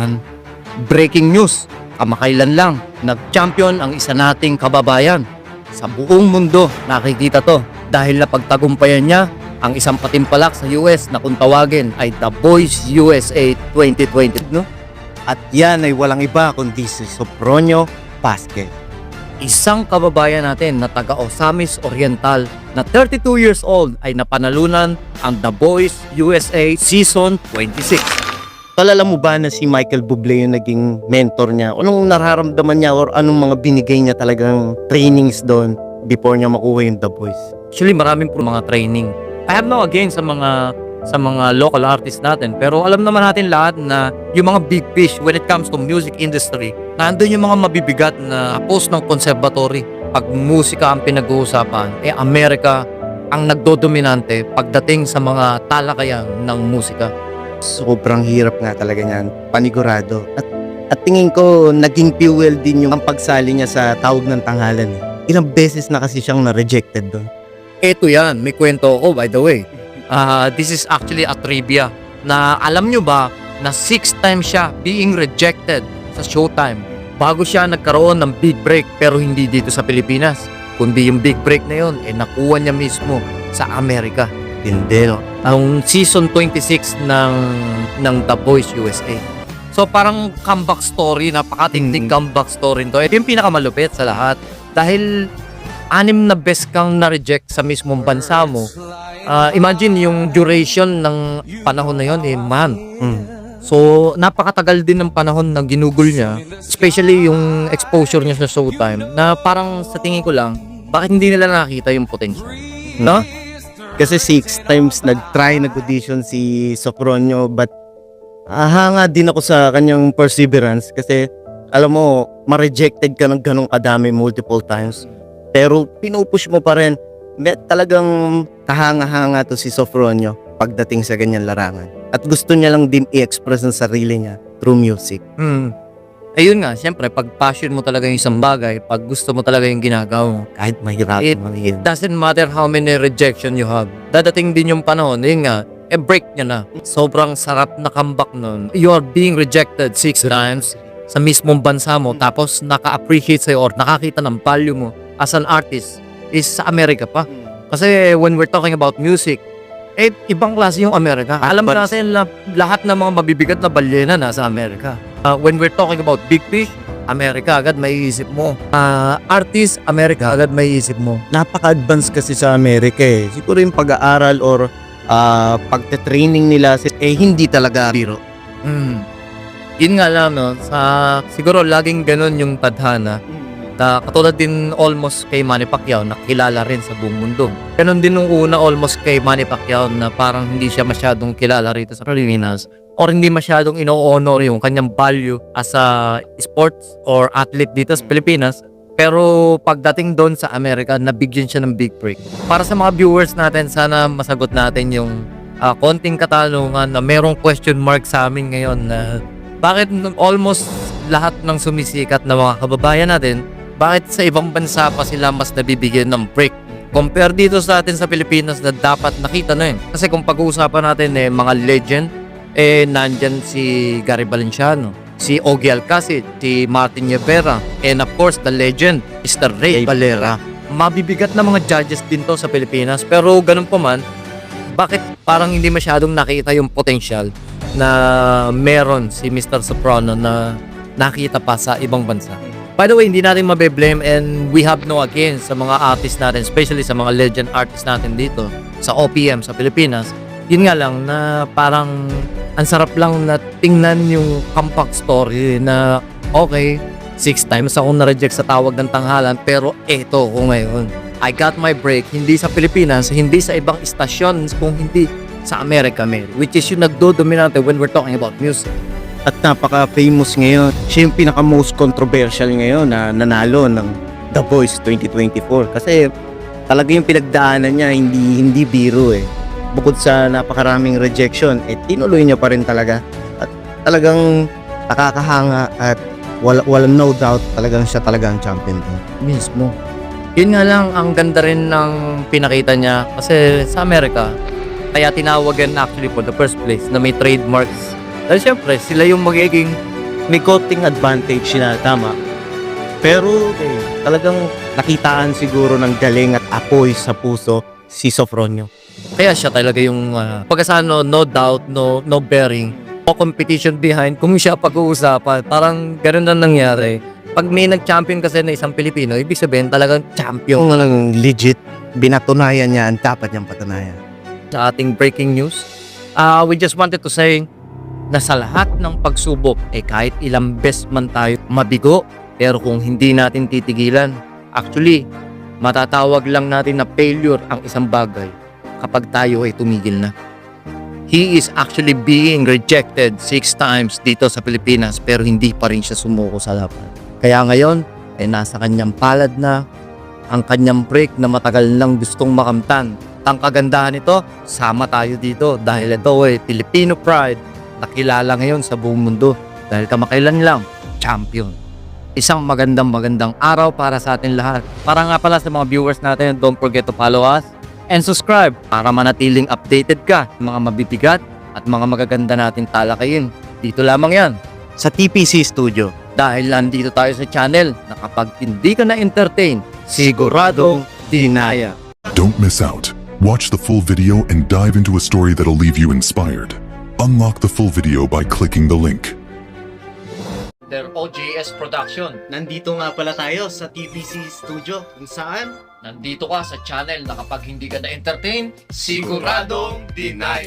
yan. Breaking news, kamakailan lang, nag-champion ang isa nating kababayan. Sa buong mundo nakikita to dahil napagtagumpayan niya ang isang patimpalak sa US na kung tawagin ay The Boys USA 2020. No? At yan ay walang iba kundi si Sopronio Pasquez. Isang kababayan natin na taga Osamis Oriental na 32 years old ay napanalunan ang The Boys USA Season 26. Talala mo ba na si Michael Bublé yung naging mentor niya? Anong nararamdaman niya or anong mga binigay niya talagang trainings doon before niya makuha yung The Voice? Actually, maraming po mga training. I have no against sa mga sa mga local artists natin. Pero alam naman natin lahat na yung mga big fish when it comes to music industry, nandun yung mga mabibigat na post ng conservatory. Pag musika ang pinag-uusapan, eh Amerika ang nagdodominante pagdating sa mga talakayan ng musika. Sobrang hirap nga talaga niyan, panigurado. At, at tingin ko, naging fuel din yung ang pagsali niya sa tawag ng tanghalan. Eh. Ilang beses na kasi siyang na-rejected doon. Ito yan, may kwento ako by the way. Ah, this is actually a trivia na alam nyo ba na six times siya being rejected sa Showtime bago siya nagkaroon ng big break pero hindi dito sa Pilipinas kundi yung big break na yun eh nakuha niya mismo sa Amerika Hindi, no? ang season 26 ng ng The Voice USA. So parang comeback story, napakatingting Mm. comeback story to. Ito yung pinakamalupit sa lahat dahil anim na best kang na-reject sa mismong bansa mo. Ah, imagine yung duration ng panahon na yon eh, man. Mm. So, napakatagal din ng panahon na ginugol niya, especially yung exposure niya sa Showtime, na parang sa tingin ko lang, bakit hindi nila nakita yung potential? No? Kasi six times nag-try nag-audition si Sopronio but ahanga din ako sa kanyang perseverance kasi alam mo, ma-rejected ka ng ganong kadami multiple times. Pero pinupush mo pa rin. May, talagang kahanga-hanga to si Sopronio pagdating sa ganyan larangan. At gusto niya lang din i-express ang sarili niya through music. Hmm. Ayun nga, siyempre, pag passion mo talaga yung isang bagay, pag gusto mo talaga yung ginagawa mo, Kahit mahirap It- mahirap. doesn't matter how many rejection you have. Dadating din yung panahon, yun nga, eh break niya na. Sobrang sarap na comeback nun. You are being rejected six times sa mismong bansa mo, tapos naka-appreciate sa'yo or nakakita ng value mo as an artist is sa Amerika pa. Kasi when we're talking about music, eh, ibang klase yung Amerika. Alam natin na lahat ng mga mabibigat na balyena nasa Amerika. Uh, when we're talking about big fish, Amerika agad may isip mo. Ah, artist, Amerika agad may isip mo. napaka-advance kasi sa Amerika eh. Siguro yung pag-aaral or ah, pagte-training nila eh hindi talaga biro. Mm. Yun nga lang, no, sa, siguro laging ganun yung tadhana. Na katulad din almost kay Manny Pacquiao na kilala rin sa buong mundo. Ganun din nung una almost kay Manny Pacquiao na parang hindi siya masyadong kilala rito sa Pilipinas or hindi masyadong ino-honor yung kanyang value as a sports or athlete dito sa Pilipinas. Pero pagdating doon sa Amerika, nabigyan siya ng big break. Para sa mga viewers natin, sana masagot natin yung ah, konting katanungan na merong question mark sa amin ngayon na bakit almost lahat ng sumisikat na mga kababayan natin, bakit sa ibang bansa pa sila mas nabibigyan ng break? Compare dito sa atin sa Pilipinas na dapat nakita na yun. Kasi kung pag-uusapan natin eh, mga legend, eh nandyan si Gary Valenciano, si Ogie Alcacid, si Martin Rivera, and of course the legend, Mr. Ray Ray Valera. Mabibigat na mga judges din to sa Pilipinas, pero ganun pa man, bakit parang hindi masyadong nakita yung potential na meron si Mr. Soprano na nakita pa sa ibang bansa. By the way, hindi natin mabe-blame and we have no against sa mga artists natin, especially sa mga legend artists natin dito sa OPM sa Pilipinas. Yun nga lang na parang ang sarap lang na tingnan yung compact story na okay, six times ako na-reject sa tawag ng tanghalan pero eto ko ngayon. I got my break hindi sa Pilipinas, hindi sa ibang istasyon, kung hindi sa America, man. Which is yung nagdo-dominante when we're talking about music. At napaka-famous ngayon. Siya yung pinaka-most controversial ngayon na nanalo ng The Voice 2024. Kasi talaga yung pinagdaanan niya, hindi hindi biro eh. Bukod sa napakaraming rejection, eh tinuloy niya pa rin talaga. At talagang nakakahanga at wala, wala no doubt talagang siya talaga ang champion doon. Mismo. Yun nga lang, ang ganda rin ng pinakita niya kasi sa Amerika, kaya tinawagan actually for the first place na may trademarks. Dahil syempre, sila yung magiging may konting advantage na tama. Pero eh, talagang nakitaan siguro ng galing at apoy sa puso si Sofronio. Kaya siya talaga yung uh, pagkasano, no doubt, no no bearing, no competition behind. Kung siya pag-uusapan, parang ganun na nangyari. Pag may nag-champion kasi na isang Pilipino, ibig sabihin talagang champion. Yung lang legit, binatunayan niya ang dapat niyang patunayan. Sa ating breaking news, uh, we just wanted to say na sa lahat ng pagsubok, eh kahit ilang best man tayo mabigo, pero kung hindi natin titigilan, actually, matatawag lang natin na failure ang isang bagay kapag tayo ay tumigil na. He is actually being rejected six times dito sa Pilipinas pero hindi pa rin siya sumuko sa laban. Kaya ngayon, ay nasa kanyang palad na ang kanyang break na matagal nang gustong makamtan. Ang kagandahan nito, sama tayo dito dahil ito ay Filipino pride na kilala ngayon sa buong mundo dahil kamakailan lang, champion. Isang magandang magandang araw para sa atin lahat. Para nga pala sa mga viewers natin, don't forget to follow us and subscribe para manatiling updated ka sa mga mabibigat at mga magaganda nating talakayin. Dito lamang yan. Sa TPC Studio, Dahil nandito tayo sa channel na kapag hindi ka na-entertain, siguradong dinaya. Don't miss out. Watch the full video and dive into a story that'll leave you inspired. Unlock the full video by clicking the link. Their OJS production. nandito nga pala tayo sa TPC Studio kung saan Nandito ka sa channel na kapag hindi ka na-entertain, siguradong dinaya.